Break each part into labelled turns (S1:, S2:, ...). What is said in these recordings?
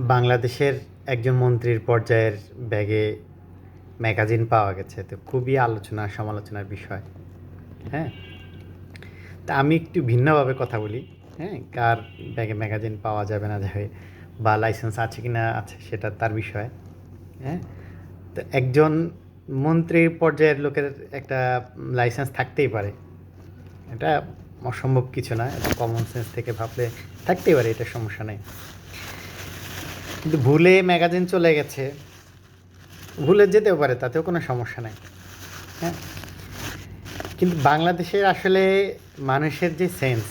S1: বাংলাদেশের একজন মন্ত্রীর পর্যায়ের ব্যাগে ম্যাগাজিন পাওয়া গেছে। তো খুবই আলোচনা, সমালোচনার বিষয়। হ্যাঁ? তা আমি একটু ভিন্নভাবে কথা বলি। হ্যাঁ? কার ব্যাগে ম্যাগাজিন পাওয়া যাবে না যাবে বা লাইসেন্স আছে কি না আছে সেটা তার বিষয়। হ্যাঁ? তো একজন মন্ত্রীর পর্যায়ের লোকের একটা লাইসেন্স থাকতেই পারে। এটা অসম্ভব কিছু না, এটা কমন সেন্স থেকে ভাবলে থাকতেই পারে, এটা সমস্যা নেই। কিন্তু ভুলে ম্যাগাজিন চলে গেছে। ভুলে যেতেও পারে, তাতেও কোনো সমস্যা নেই। হ্যাঁ? কিন্তু বাংলাদেশের আসলে মানুষের যে সেন্স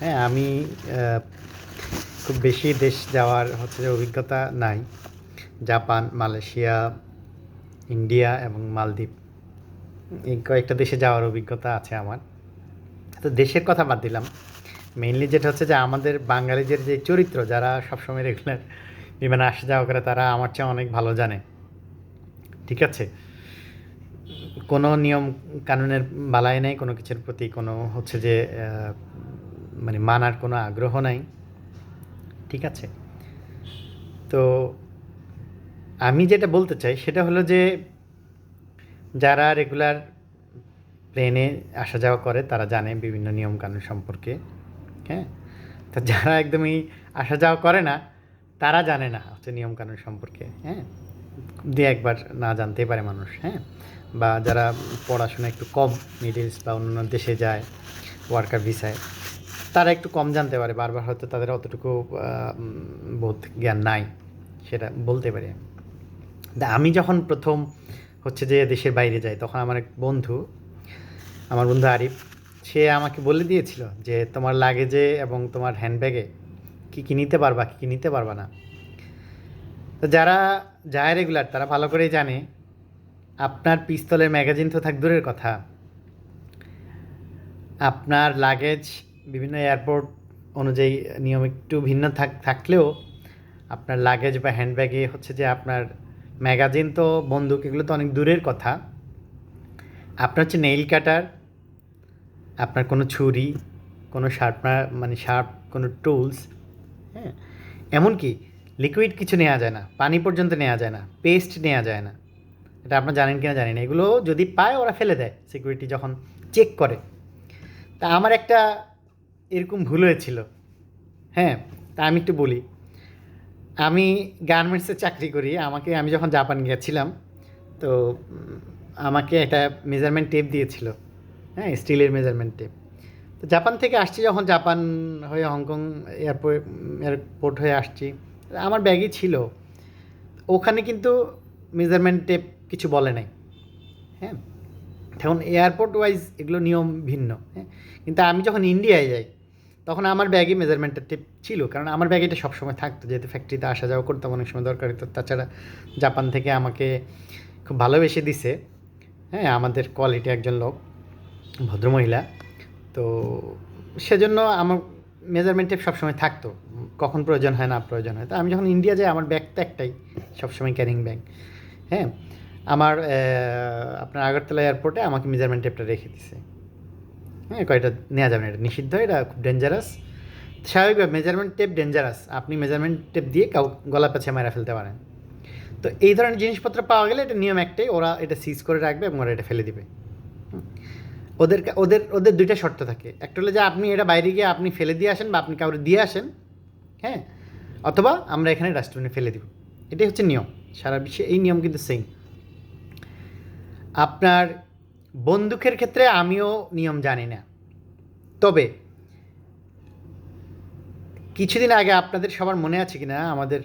S1: হ্যাঁ আমি খুব বেশি দেশ যাওয়ার হচ্ছে যে অভিজ্ঞতা নাই। জাপান, মালয়েশিয়া, ইন্ডিয়া এবং মালদ্বীপ, এই কয়েকটা দেশে যাওয়ার অভিজ্ঞতা আছে আমার। তো দেশের কথা বাদ দিলাম। মেইনলি যেটা হচ্ছে যে আমাদের বাঙালিদের যে চরিত্র, যারা সবসময় রেগুলার বিমানে আসা যাওয়া করে তারা আমার চেয়ে অনেক ভালো জানে। ঠিক আছে? কোনো নিয়ম কানুনের বালাই নেই, কোনো কিছুর প্রতি কোনো হচ্ছে যে মানে মানার কোনো আগ্রহ নাই। ঠিক আছে? তো আমি যেটা বলতে চাই সেটা হলো যে, যারা রেগুলার প্লেনে আসা যাওয়া করে তারা জানে বিভিন্ন নিয়ম কানুন সম্পর্কে। হ্যাঁ? তো যারা একদমই আসা যাওয়া করে না তারা জানে না হচ্ছে নিয়মকানুন সম্পর্কে হ্যাঁ? দু একবার না জানতেই পারে মানুষ হ্যাঁ? বা যারা পড়াশোনা একটু কম মিডিলস বা অন্যান্য দেশে যায় ওয়ার্কার ভিসায় তারা একটু কম জানতে পারে। বারবার হয়তো তাদের অতটুকু বোধ জ্ঞান নাই, সেটা বলতে পারি। আমি যখন প্রথম হচ্ছে যে দেশের বাইরে যাই, তখন আমার এক বন্ধু, আমার বন্ধু আরিফ, সে আমাকে বলে দিয়েছিল যে তোমার লাগেজে এবং তোমার হ্যান্ডব্যাগে কী কী নিতে পারবা, কী কী নিতে পারবা না। তো যারা যায় রেগুলার তারা ভালো করেই জানে, আপনার পিস্তলের ম্যাগাজিন তো থাক দূরের কথা। আপনার লাগেজ বিভিন্ন এয়ারপোর্ট অনুযায়ী নিয়ম একটু ভিন্ন থাক, থাকলেও আপনার লাগেজ বা হ্যান্ডব্যাগে হচ্ছে যে আপনার ম্যাগাজিন তো, বন্দুক এগুলো তো অনেক দূরের কথা। আপনার হচ্ছে নেইল কাটার আপনার কোনো ছুরি, কোনো শার্পনার মানে শার্প কোনো টুলস হ্যাঁ? এমনকি লিকুইড কিছু নেওয়া যায় না, পানি পর্যন্ত নেওয়া যায় না পেস্ট নেওয়া যায় না। এটা আপনার জানেন কিনা জানি না। এগুলো যদি পায়, ওরা ফেলে দেয় সিকিউরিটি যখন চেক করে। তা আমার একটা এরকম ভুল হয়েছিল। হ্যাঁ তা আমি একটু বলি। আমি গার্মেন্টসে চাকরি করি। আমাকে, আমি যখন জাপান গিয়েছিলাম, তো আমাকে একটা মেজারমেন্ট টেপ দিয়েছিল। হ্যাঁ স্টিলের মেজারমেন্ট টেপ জাপান থেকে আসছি যখন, জাপান হয়ে হংকং এয়ারপোর্ট এয়ারপোর্ট হয়ে আসছি। আমার ব্যাগই ছিল। ওখানে কিন্তু মেজারমেন্ট টেপ কিছু বলে নাই। হ্যাঁ? এখন এয়ারপোর্ট ওয়াইজ এগুলো নিয়ম ভিন্ন। হ্যাঁ? কিন্তু আমি যখন ইন্ডিয়ায় যাই, তখন আমার ব্যাগে মেজারমেন্টের টেপ ছিল। কারণ আমার ব্যাগে এটা সবসময় থাকতো। যেহেতু ফ্যাক্টরিতে আসা যাওয়া করতাম, অনেক সময় দরকার হতো। তাছাড়া জাপান থেকে আমাকে খুব ভালোবেসে দিছে। হ্যাঁ? আমাদের কোয়ালিটি একজন লোক, ভদ্রমহিলা। তো সেজন্য আমার মেজারমেন্ট টেপ সবসময় থাকতো। কখন প্রয়োজন হয়, না প্রয়োজন হয়। তো আমি যখন ইন্ডিয়া যাই, আমার ব্যাগ তো একটাই। সবসময় ক্যারিং ব্যাগ হ্যাঁ? আমার আপনার আগরতলা এয়ারপোর্টে আমাকে মেজারমেন্ট টেপটা রেখে দিছে। হ্যাঁ কয়টা নেওয়া যাবে না, এটা নিষিদ্ধ, এটা খুব ডেঞ্জারাস স্বাভাবিকভাবে মেজারমেন্ট টেপ ডেঞ্জারাস আপনি মেজারমেন্ট টেপ দিয়ে কাউ গলা পেছে মেরা ফেলতে পারেন। তো এই ধরনের জিনিসপত্র পাওয়া গেলে এটা নিয়ম একটাই, ওরা এটা সিজ করে রাখবে এবং ওরা এটা ফেলে দিবে। ওদের ওদের ওদের দুইটা শর্ত থাকে। একটা হলো যে আপনি এটা বাইরে গিয়ে আপনি ফেলে দিয়ে আসেন বা আপনি কাউরে দিয়ে আসেন হ্যাঁ? অথবা আমরা এখানে ডাস্টবিনে ফেলে দিব। এটাই হচ্ছে নিয়ম। সারা বিশ্বে এই নিয়ম কিন্তু সেম আপনার বন্দুকের ক্ষেত্রে আমিও নিয়ম জানি না। তবে কিছুদিন আগে আপনাদের সবার মনে আছে কিনা? আমাদের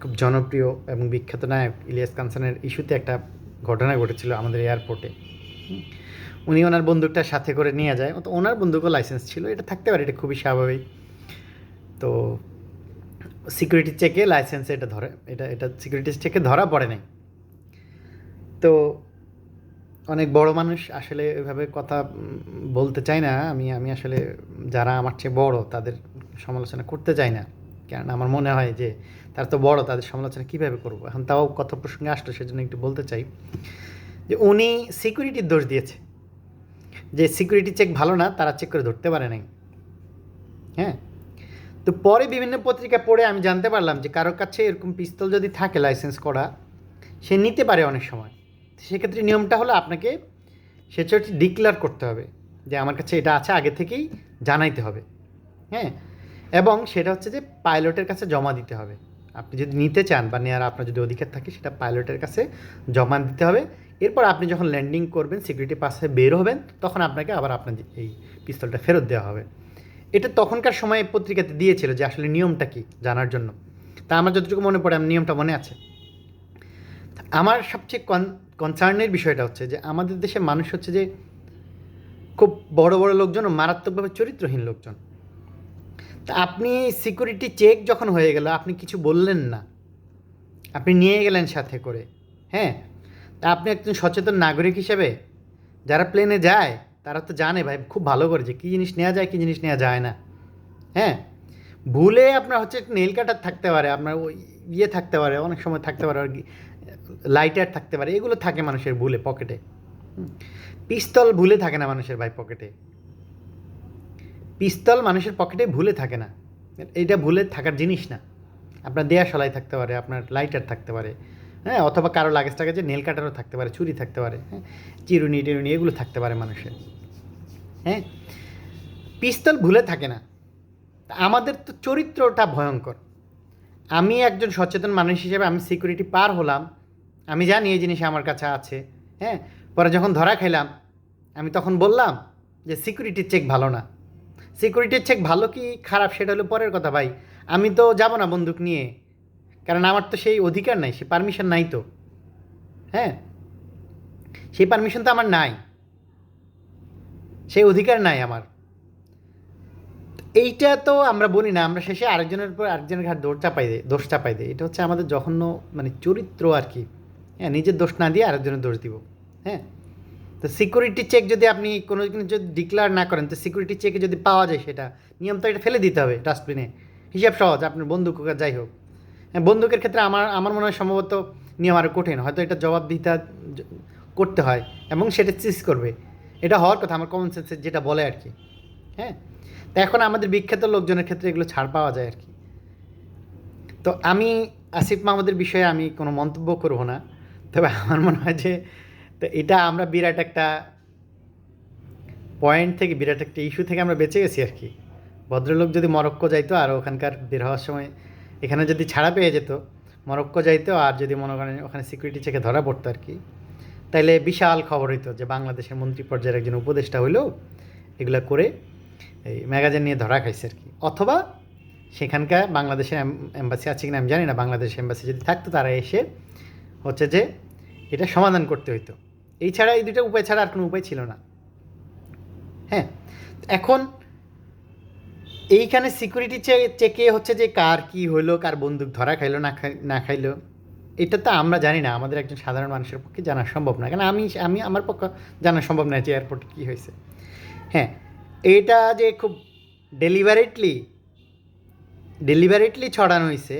S1: খুব জনপ্রিয় এবং বিখ্যাত নায়ক ইলিয়াস কানসানের ইস্যুতে একটা ঘটনা ঘটেছিল আমাদের এয়ারপোর্টে। উনি ওনার বন্দুকটা সাথে করে নিয়ে যায়। তো ওনার বন্দুকও লাইসেন্স ছিল, এটা থাকতে পারে, এটা খুবই স্বাভাবিক। তো সিকিউরিটি চেকে লাইসেন্সে এটা ধরে, এটা এটা সিকিউরিটি চেকে ধরা পড়ে নাই। তো অনেক বড় মানুষ আসলে ওইভাবে কথা বলতে চাই না, আমি আমি আসলে যারা আমার চেয়ে বড় তাদের সমালোচনা করতে চাই না। কারণ আমার মনে হয় যে তারা তো বড়, তাদের সমালোচনা কীভাবে করব? এখন তাও কথা প্রসঙ্গে আসলো, সেজন্য একটু বলতে চাই যে উনি সিকিউরিটির দোষ দিয়েছে। যে সিকিউরিটি চেক ভালো না, তারা চেক করে ধরতে পারে নাই। হ্যাঁ? তো পরে বিভিন্ন পত্রিকা পড়ে আমি জানতে পারলাম যে কারোর কাছে এরকম পিস্তল যদি থাকে লাইসেন্স করা, সে নিতে পারে অনেক সময়। সেক্ষেত্রে নিয়মটা হলো আপনাকে সেটা ডিক্লেয়ার করতে হবে যে আমার কাছে এটা আছে, আগে থেকেই জানাইতে হবে। হ্যাঁ? এবং সেটা হচ্ছে যে পাইলটের কাছে জমা দিতে হবে। আপনি যদি নিতে চান বা নেওয়ার আপনার যদি অধিকার থাকে, সেটা পাইলটের কাছে জমা দিতে হবে। এরপর আপনি যখন ল্যান্ডিং করবেন সিকিউরিটি পাসে বের হবেন, তখন আপনাকে আবার আপনার এই পিস্তলটা ফেরত দেওয়া হবে। এটা তখনকার সময় পত্রিকাতে দিয়েছিল যে আসলে নিয়মটা কি জানার জন্য। তা আমার যতটুকু মনে পড়ে আমার নিয়মটা মনে আছে। আমার সবচেয়ে কন কনসার্নের বিষয়টা হচ্ছে যে আমাদের দেশের মানুষ হচ্ছে যে খুব বড় বড় লোকজন ও মারাত্মকভাবে চরিত্রহীন লোকজন। তা আপনি সিকিউরিটি চেক যখন হয়ে গেল, আপনি কিছু বললেন না। আপনি নিয়ে গেলেন সাথে করে হ্যাঁ? আপনি একজন সচেতন নাগরিক হিসেবে যারা প্লেনে যায়, তারা তো জানে ভাই, খুব ভালো করে যে কী জিনিস নেওয়া যায়, কী জিনিস নেওয়া যায় না। হ্যাঁ? ভুলে আপনার হচ্ছে নেল কাটার থাকতে পারে, আপনার ওই ইয়ে থাকতে পারে, অনেক সময় থাকতে পারে, আর লাইটার থাকতে পারে, এগুলো থাকে মানুষের ভুলে পকেটে পিস্তল ভুলে থাকে না মানুষের ভাই পকেটে পিস্তল মানুষের পকেটে ভুলে থাকে না। এইটা ভুলে থাকার জিনিস না। আপনার দেয়া সলাই থাকতে পারে, আপনার লাইটার থাকতে পারে। হ্যাঁ অথবা কারও লাগেজ টাগেজে নেল কাটারও থাকতে পারে চুরি থাকতে পারে হ্যাঁ চিরুনি টিরুনি এগুলো থাকতে পারে মানুষের হ্যাঁ। পিস্তল ভুলে থাকে না। আমাদের তো চরিত্রটা ভয়ঙ্কর। আমি একজন সচেতন মানুষ হিসেবে আমি সিকিউরিটি পার হলাম, আমি জানি এই জিনিস আমার কাছে আছে হ্যাঁ। পরে যখন ধরা খাইলাম, আমি তখন বললাম যে সিকিউরিটির চেক ভালো না। সিকিউরিটির চেক ভালো কি খারাপ সেটা হলো পরের কথা ভাই। আমি তো যাব না বন্দুক নিয়ে। কারণ আমার তো সেই অধিকার নাই, সে পারমিশন নাই তো। হ্যাঁ? সেই পারমিশন তো আমার নাই। সেই অধিকার নাই আমার। এইটা তো আমরা বলি না, আমরা শেষে আরেকজনের উপর আরেকজনের ঘাট দোষ চাপাই দেয় দোষ চাপাই দেয় এটা হচ্ছে আমাদের জঘন্য মানে চরিত্র আর কি। হ্যাঁ নিজের দোষ না দিয়ে আরেকজনের দোষ দিব। হ্যাঁ? তো সিকিউরিটি চেক যদি আপনি কোনো যদি ডিক্লেয়ার না করেন, তো সিকিউরিটি চেকে যদি পাওয়া যায় সেটা, নিয়ম তো এটা ফেলে দিতে হবে ডাস্টবিনে হিসাব সহজ, আপনার হোক যাই হোক। বন্দুকের ক্ষেত্রে আমার আমার মনে হয় সম্ভবত নিয়ম আরও কঠিন। হয়তো এটা জবাবদিহিতা জ- করতে হয় এবং সেটা চিজ করবে। এটা হওয়ার কথা, আমার কমন সেন্সে যেটা বলে আর কি। হ্যাঁ? তো এখন আমাদের বিখ্যাত লোকজনের ক্ষেত্রে এগুলো ছাড় পাওয়া যায় আর কি। তো আমি, আসিফ মাহমুদের বিষয়ে আমি কোনো মন্তব্য করব না। তবে আমার মনে হয় যে, তো এটা আমরা বিরাট একটা পয়েন্ট থেকে, বিরাট একটা ইস্যু থেকে আমরা বেঁচে গেছি আর কি। ভদ্রলোক যদি মরক্কো যাইতো আর ওখানকার বের হওয়ার সময় এখানে যদি ছাড়া পেয়ে যেত, মরক্কো যাইতো আর যদি মনে করেন ওখানে সিকিউরিটি চেকে ধরা পড়তো আর কি, তাইলে বিশাল খবর হইতো যে বাংলাদেশের মন্ত্রী পর্যায়ের একজন উপদেষ্টা হইল, এগুলো করে এই ম্যাগাজিন নিয়ে ধরা খাইছে আর কি। অথবা সেখানকার বাংলাদেশের এম্বাসি আছে কিনা আমি জানি না, বাংলাদেশের এম্বাসি যদি থাকতো তারা এসে হচ্ছে যে এটা সমাধান করতে হইতো। এই ছাড়া এই দুটো উপায় ছাড়া আর কোনো উপায় ছিল না। হ্যাঁ এখন এইখানে সিকিউরিটি চেকে হচ্ছে যে কার কি হইল কার বন্দুক ধরা খাইলো না না খাইলো। এটা তো আমরা জানি না আমাদের একজন সাধারণ মানুষের পক্ষে জানা সম্ভব না। কারণ আমি আমি আমার পক্ষে জানা সম্ভব না যে এয়ারপোর্টে কী হয়েছে। হ্যাঁ এটা যে খুব ডেলিভারেটলি ডেলিভারেটলি ছড়ানো হয়েছে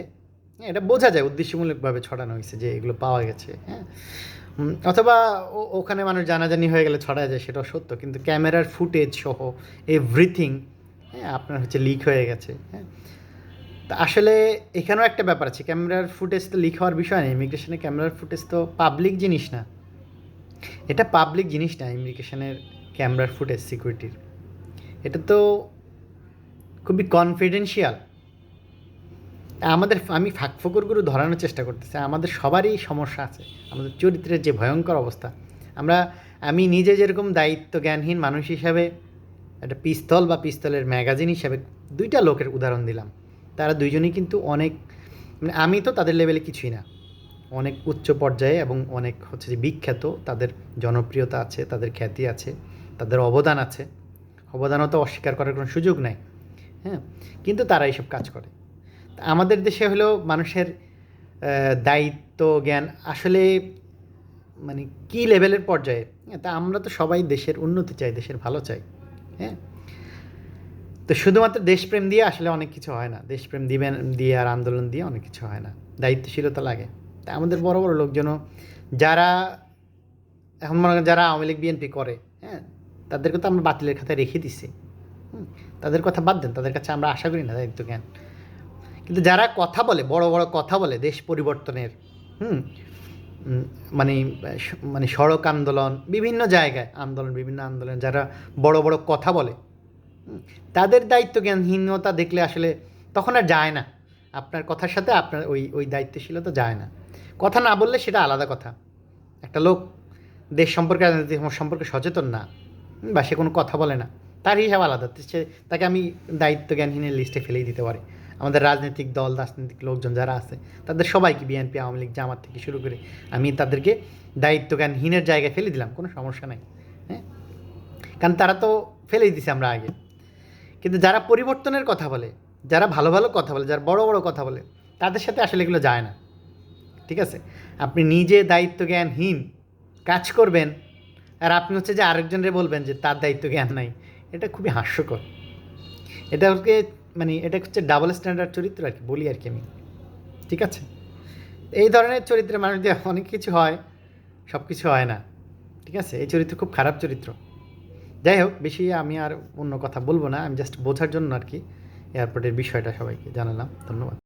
S1: হ্যাঁ, এটা বোঝা যায় উদ্দেশ্যমূলকভাবে ছড়ানো হয়েছে যে এগুলো পাওয়া গেছে হ্যাঁ। অথবা ওখানে মানুষ জানাজানি হয়ে গেলে ছড়া যায় সেটাও সত্য। কিন্তু ক্যামেরার ফুটেজ সহ এভরিথিং হ্যাঁ আপনার হচ্ছে লিক হয়ে গেছে হ্যাঁ। তা আসলে এখানেও একটা ব্যাপার আছে, ক্যামেরার ফুটেজ তো লিক হওয়ার বিষয় না ইমিগ্রেশনে ক্যামেরার ফুটেজ তো পাবলিক জিনিস না। এটা পাবলিক জিনিস না ইমিগ্রেশনের ক্যামেরার ফুটেজ সিকিউরিটির এটা তো খুবই কনফিডেন্সিয়াল আমাদের, আমি ফাঁক ফকরগুলো ধরানোর চেষ্টা করতেছি, আমাদের সবারই সমস্যা আছে, আমাদের চরিত্রের যে ভয়ঙ্কর অবস্থা। আমরা, আমি নিজে যেরকম দায়িত্ব জ্ঞানহীন মানুষ হিসাবে একটা পিস্তল বা পিস্তলের ম্যাগাজিন হিসাবে দুইটা লোকের উদাহরণ দিলাম। তারা দুইজনেই কিন্তু অনেক মানে আমি তো তাদের লেভেলে কিছুই না। অনেক উচ্চ পর্যায়ে এবং অনেক হচ্ছে যে বিখ্যাত তাদের জনপ্রিয়তা আছে তাদের খ্যাতি আছে তাদের অবদান আছে। অবদানও তো অস্বীকার করার কোনো সুযোগ নাই হ্যাঁ? কিন্তু তারা এইসব কাজ করে। আমাদের দেশে হলেও মানুষের দায়িত্ব জ্ঞান আসলে মানে কি লেভেলের পর্যায়ে? হ্যাঁ, তা আমরা তো সবাই দেশের উন্নতি চাই দেশের ভালো চাই। হ্যাঁ? তো শুধুমাত্র দেশপ্রেম দিয়ে আসলে অনেক কিছু হয় না। দেশপ্রেম দিবেন দিয়ে আর আন্দোলন দিয়ে অনেক কিছু হয় না। দায়িত্বশীলতা লাগে। তা আমাদের বড় বড় লোকজনও যারা এখন মনে যারা আওয়ামী লীগ, বিএনপি করে হ্যাঁ? তাদেরকে তো আমরা বাতিলের খাতায় রেখে দিছি। তাদের কথা বাদ দেন, তাদের কাছে আমরা আশা করি না দায়িত্ব জ্ঞান। কিন্তু যারা কথা বলে, বড় বড় কথা বলে দেশ পরিবর্তনের, হুম? মানে মানে সড়ক আন্দোলন, বিভিন্ন জায়গায় আন্দোলন, বিভিন্ন আন্দোলন, যারা বড় বড় কথা বলে তাদের দায়িত্ব জ্ঞানহীনতা দেখলে আসলে তখন আর যায় না। আপনার কথার সাথে আপনার ওই ওই দায়িত্বশীলতা যায় না। কথা না বললে সেটা আলাদা কথা। একটা লোক দেশ সম্পর্কে রাজনীতি সম্পর্কে সচেতন না বা সে কোনো কথা বলে না, তার হিসাব আলাদা। সে, তাকে আমি দায়িত্ব জ্ঞানহীনের লিস্টে ফেলেই দিতে পারি। আমাদের রাজনৈতিক দল, রাজনৈতিক লোকজন যারা আছে, তাদের সবাইকে বিএনপি আওয়ামী লীগ, জামাত থেকে শুরু করে আমি তাদেরকে দায়িত্ব জ্ঞানহীনের জায়গায় ফেলে দিলাম, কোনো সমস্যা নাই হ্যাঁ? কারণ তারা তো ফেলেই দিছে আমরা আগে। কিন্তু যারা পরিবর্তনের কথা বলে, যারা ভালো ভালো কথা বলে, যারা বড় বড় কথা বলে, তাদের সাথে আসলে এগুলো যায় না, ঠিক আছে? আপনি নিজে দায়িত্ব জ্ঞানহীন কাজ করবেন, আর আপনি হচ্ছে যে আরেকজনের বলবেন যে তার দায়িত্ব জ্ঞান নাই, এটা খুবই হাস্যকর। এটা ওকে মানে এটা হচ্ছে ডাবল স্ট্যান্ডার্ড চরিত্র আর কি, বলি আর কি আমি। ঠিক আছে? এই ধরনের চরিত্রে মানুষ দিয়ে অনেক কিছু হয়, সব কিছু হয় না। ঠিক আছে? এই চরিত্র খুব খারাপ চরিত্র। যাই হোক, বেশি আমি আর অন্য কথা বলব না, আমি জাস্ট বোঝার জন্য আর কি এয়ারপোর্টের বিষয়টা সবাইকে জানালাম। ধন্যবাদ।